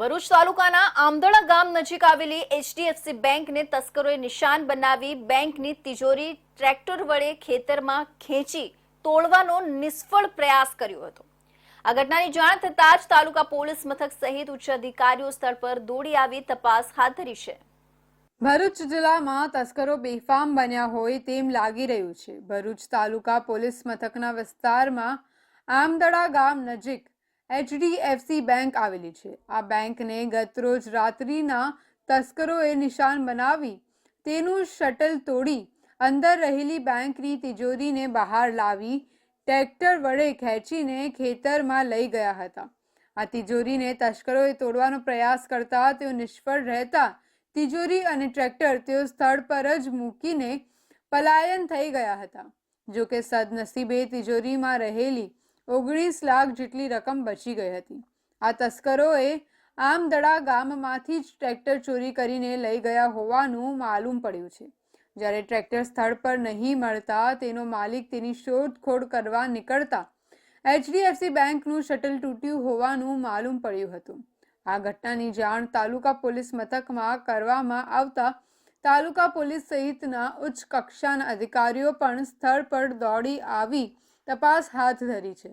ભરૂચ તાલુકાના આમદળા ગામ નજીક આવેલી એચડીએફસી બેંકને તસ્કરોએ નિશાન બનાવી બેંકની તિજોરી ટ્રેક્ટર વડે ખેતરમાં ખેંચી તોડવાનો નિષ્ફળ પ્રયાસ કર્યો હતો. આ ઘટનાની જાણ થતાં જ તાલુકા પોલીસ મથક સહિત ઉચ્ચ અધિકારીઓ સ્થળ પર દોડી આવી તપાસ હાથ ધરી છે. ભરૂચ જિલ્લામાં તસ્કરો બેફામ બન્યા હોય તેમ લાગી રહ્યું છે. ભરૂચ તાલુકા પોલીસ મથકના વિસ્તારમાં આમદડા ગામ નજીક એચડીએફસી બેંક આવેલી છે. આ બેંકને ગતરોજ રાત્રિના તસ્કરોએ નિશાન બનાવી, તેનું શટલ તોડી, અંદર રહેલી બેંકની તિજોરીને બહાર લાવી, ટ્રેક્ટર વડે ખેંચીને ખેતરમાં લઈ ગયા હતા. આ તિજોરીને તસ્કરોએ તોડવાનો પ્રયાસ કરતા તેઓ નિષ્ફળ રહેતા, તિજોરી અને ટ્રેક્ટર તેઓ સ્થળ પર જ મૂકીને પલાયન થઈ ગયા હતા. જો કે સદનસીબે તિજોરીમાં રહેલી ઓગણીસ લાખ જેટલી રકમ બચી ગઈ હતી. આ તસ્કરોએ આમદડા ગામમાંથી જ ટ્રેક્ટર ચોરી કરીને લઈ ગયા હોવાનું માલુમ પડ્યું છે. જ્યારે ટ્રેક્ટર સ્થળ પર નહીં મળતા તેનો માલિક તેની શોધખોળ કરવા નીકળતા એચડીએફસી બેંકનું શટલ તૂટ્યું હોવાનું માલુમ પડ્યું હતું. આ ઘટનાની જાણ તાલુકા પોલીસ મથકમાં કરવામાં આવતા તાલુકા પોલીસ સહિતના ઉચ્ચ કક્ષાના અધિકારીઓ પણ સ્થળ પર દોડી આવી તપાસ હાથ ધરી છે.